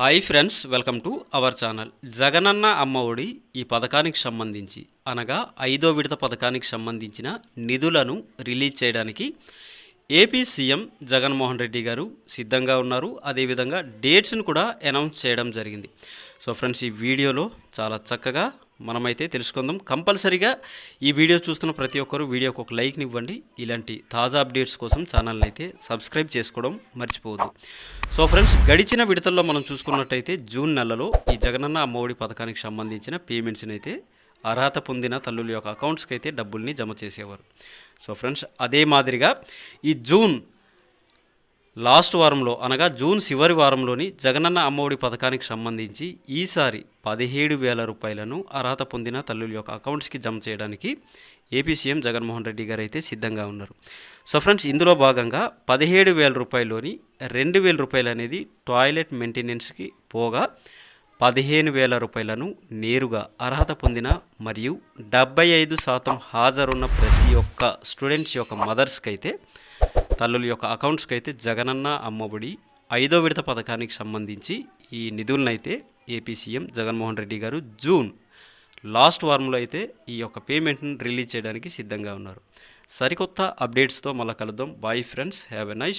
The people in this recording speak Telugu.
Hi friends welcome to our channel. Jagananna Amma Vodi ఈ పథకానికి సంబంధించి అనగా ఐదో విడత పథకానికి సంబంధించిన నిధులను రిలీజ్ చేయడానికి ఏపీ సీఎం జగన్మోహన్ రెడ్డి గారు సిద్ధంగా ఉన్నారు. అదేవిధంగా డేట్స్ను కూడా అనౌన్స్ చేయడం జరిగింది. సో ఫ్రెండ్స్ ఈ వీడియోలో చాలా చక్కగా మనమైతే తెలుసుకుందాం. కంపల్సరీగా ఈ వీడియో చూస్తున్న ప్రతి ఒక్కరూ వీడియోకి ఒక లైక్ని ఇవ్వండి. ఇలాంటి తాజా అప్డేట్స్ కోసం ఛానల్ని అయితే సబ్స్క్రైబ్ చేసుకోవడం మర్చిపోవద్దు. సో ఫ్రెండ్స్ గడిచిన విడతల్లో మనం చూసుకున్నట్టయితే జూన్ నెలలో ఈ జగనన్న అమ్మఒడి పథకానికి సంబంధించిన పేమెంట్స్ని అయితే అర్హత పొందిన తల్లుల యొక్క అకౌంట్స్కి అయితే డబ్బుల్ని జమ చేసేవారు. సో ఫ్రెండ్స్ అదే మాదిరిగా ఈ జూన్ లాస్ట్ వారంలో అనగా జూన్ చివరి వారంలోని జగనన్న అమ్మఒడి పథకానికి సంబంధించి ఈసారి పదిహేడు వేల రూపాయలను అర్హత పొందిన తల్లుల యొక్క అకౌంట్స్కి జమ చేయడానికి ఏపీ సీఎం జగన్మోహన్ రెడ్డి గారు అయితే సిద్ధంగా ఉన్నారు. సో ఫ్రెండ్స్ ఇందులో భాగంగా పదిహేడు వేల రూపాయల్లోని రెండు వేల రూపాయలు అనేది టాయిలెట్ మెయింటెనెన్స్కి పోగా పదిహేను వేల రూపాయలను నేరుగా అర్హత పొందిన మరియు డెబ్బై ఐదు శాతం హాజరున్న ప్రతి ఒక్క స్టూడెంట్స్ యొక్క మదర్స్కి అయితే తల్లుల యొక్క అకౌంట్స్కి అయితే జగనన్న అమ్మఒడి ఐదో విడత పథకానికి సంబంధించి ఈ నిధులను అయితే AP CM Jaganmohan Reddy garu June last వారంలో అయితే ఈ యొక్క పేమెంట్ని రిలీజ్ చేయడానికి సిద్ధంగా ఉన్నారు. సరికొత్త అప్డేట్స్తో మళ్ళీ కలుద్దాం. Bye friends have a nice